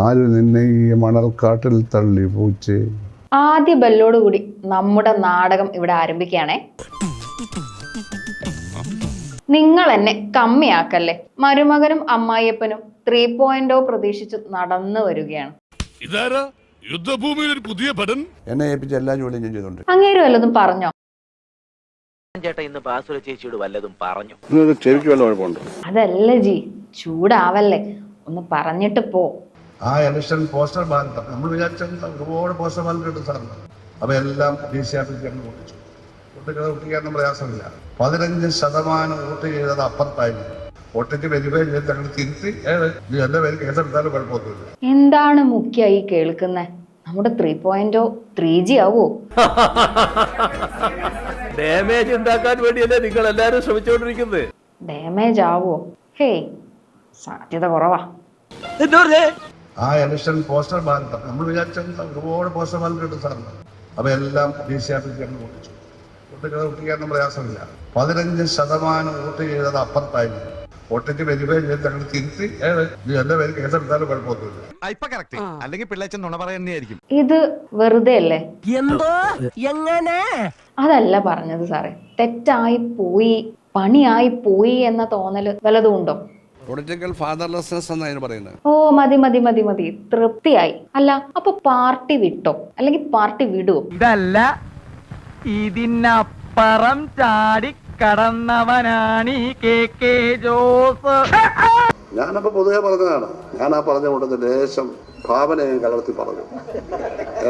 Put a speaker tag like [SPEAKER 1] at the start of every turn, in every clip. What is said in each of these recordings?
[SPEAKER 1] ആര് നിന്നെ ഈ മണൽക്കാട്ടിൽ തള്ളി പൂച്ചേ?
[SPEAKER 2] ആദ്യ ബെല്ലോടുകൂടി നമ്മുടെ നാടകം ഇവിടെ ആരംഭിക്കുകയാണേ. നിങ്ങൾ എന്നെ കമ്മിയാക്കല്ലേ? മരുമകനും അമ്മായിയപ്പനും ത്രീ പോയിന്റ് പ്രതീക്ഷിച്ച് നടന്നു വരികയാണ്.
[SPEAKER 3] ഇതാരാ? യുദ്ധഭൂമിയിൽ ഒരു പുതിയ ഭടൻ?
[SPEAKER 4] എന്നെ ഏൽപ്പിച്ച എല്ലാ ജോലിയും ഞാൻ ചെയ്തോണ്ട്
[SPEAKER 2] അങ്ങേരും വല്ലതും പറഞ്ഞോ?
[SPEAKER 5] ചേട്ടാ ഇന്ന് ബാസുര ചേച്ചിയോട് വല്ലതും പറഞ്ഞു?
[SPEAKER 2] അതല്ല ജി ചൂടാവല്ലേ? ഒന്ന് പറഞ്ഞിട്ട് പോ.
[SPEAKER 6] ആ എലക്ഷൻ പോസ്റ്റർ ബാലറ്റ് നമ്മൾ വിചാരിച്ചാൽ ഒരുപാട് പോസ്റ്റർ ബാലറ്റ് കിട്ടും സാറിന് അവയെല്ലാം എല്ലാം ഡി സി ആഫീസ് ചേർന്ന് പൊട്ടിച്ചു വോട്ടുകൾ ഒട്ടിക്കാനും പ്രയാസമില്ല. പതിനഞ്ച് ശതമാനം വോട്ട് ചെയ്തത് അപ്പുറത്തായിരുന്നു.
[SPEAKER 2] എന്താണ് മുഖ്യ ഈ കേൾക്കുന്നത് നമ്മുടെ ത്രീ പോയിന്റോ ത്രീ ജി ആവോ?
[SPEAKER 7] ഡാമേജ് ഉണ്ടാക്കാൻ വേണ്ടിയല്ലേ നിങ്ങൾ എല്ലാരും ശ്രമിച്ചുകൊണ്ടിരിക്കുന്നത്.
[SPEAKER 2] ഡാമേജ് ആവോ? ഹേ സാധ്യത കുറവാ.
[SPEAKER 6] ആ ഇലക്ഷൻ പോസ്റ്റർ ബാലറ്റ് നമ്മൾ വിചാരിച്ചാൽ ഒരുപാട് പോസ്റ്റർ ബാലറ്റ് ഉണ്ട് സാറിന്. അപ്പൊ എല്ലാം ഡി സി ഓഫീസിൽ ഞങ്ങൾ പൊട്ടിച്ചു ഒട്ടിക്കാൻ ഒട്ടിക്കാനും പ്രയാസമില്ല. പതിനഞ്ച് ശതമാനം വോട്ട് ചെയ്തത് അപ്പുറത്തായിരുന്നു. ഒട്ടിച്ച് വെരിഫൈ ചെയ്ത് ഞങ്ങൾ തിരുത്തി. ഏത്? ഇത് എന്റെ പേര് കേസെടുത്താലും കുഴപ്പമൊന്നുമില്ല.
[SPEAKER 8] ഇപ്പൊ കറക്റ്റ് അല്ലെങ്കിൽ പിള്ളേച്ചൻ നുണ പറയുന്നതായിരിക്കും
[SPEAKER 2] ഇത് വെറുതെ അല്ലേ?
[SPEAKER 9] എന്തോ? എങ്ങനെ?
[SPEAKER 2] അതല്ല പറഞ്ഞത് സാറേ. തെറ്റായി പോയി പണിയായി പോയി എന്ന തോന്നൽ വല്ലതും ഉണ്ടോ?
[SPEAKER 4] പൊളിറ്റിക്കൽ ഫാദർലെസ്നെസ് എന്നാണ് പറയുന്നത്?
[SPEAKER 2] ഓ മതി മതി മതി മതി. തൃപ്തിയായി. അല്ല അപ്പൊ പാർട്ടി വിട്ടോ? അല്ലെങ്കിൽ പാർട്ടി വിടുവോ?
[SPEAKER 9] ഇതല്ല ഇതിനപ്പുറം ചാടി കടന്നവനാണ് ഈ കെ കെ ജോസ്.
[SPEAKER 4] ഞാനപ്പോ പൊതുവെ പറഞ്ഞതാണ്. ഞാൻ ആ പറഞ്ഞ കൊണ്ടത് ലേശം ഭാവനയും കലർത്തി പറഞ്ഞു.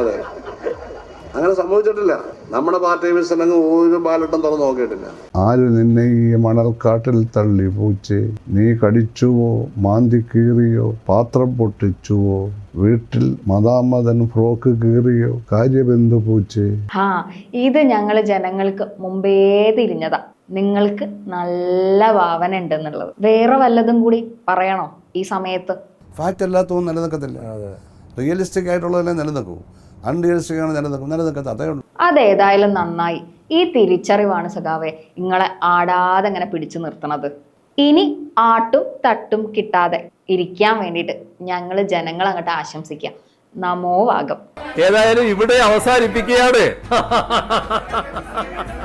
[SPEAKER 4] അതെ. അങ്ങനെ സംഭവിച്ചിട്ടില്ല. നമ്മുടെ പാർട്ടി മിസ്റ്റങ്ങ് ഒരു ബാലട്ടം തുറന്ന് നോക്കിയിട്ടില്ല.
[SPEAKER 1] ആര് നിന്നെ ഈ മണൽക്കാട്ടിൽ തള്ളി പൂച്ചേ? നീ കടിച്ചുവോ? മാന്തി കീറിയോ? പാത്രം പൊട്ടിച്ചുവോ? വീട്ടിൽ മതാമതൻ ഫ്രോക്ക് കീറിയോ? കാര്യബന്ധു പൂച്ചേ?
[SPEAKER 2] ഹാ ഇത് ഞങ്ങൾ ജനങ്ങൾക്ക് മുമ്പേ തിരിഞ്ഞതാ. നിങ്ങൾക്ക് നല്ല ഭാവന ഉണ്ടെന്നുള്ളത്. വേറെ വല്ലതും കൂടി പറയണോ ഈ സമയത്ത്?
[SPEAKER 4] ഫാക്റ്റ് അല്ലാത്തതും നിലനിൽക്കത്തില്ല. റിയലിസ്റ്റിക് ആയിട്ടുള്ളതെല്ലാം നിലനിൽക്കൂ. അൺറിയലിസ്റ്റിക് ആണ് നിലനിൽക്കും നിലനിൽക്കത്ത അതേ ഉള്ളൂ.
[SPEAKER 2] അതേതായാലും നന്നായി. ഈ തിരിച്ചറിവാണ് സഖാവെ നിങ്ങളെ ആടാതെ ഇങ്ങനെ പിടിച്ചു നിർത്തണത്. ഇനി ആട്ടും തട്ടും കിട്ടാതെ ഇരിക്കാൻ വേണ്ടിയിട്ട് ഞങ്ങൾ ജനങ്ങൾ അങ്ങോട്ട് ആശംസിക്കാം. നമോ വാഗം.
[SPEAKER 7] ഏതായാലും ഇവിടെ അവസാനിപ്പിക്കുകയാണ്.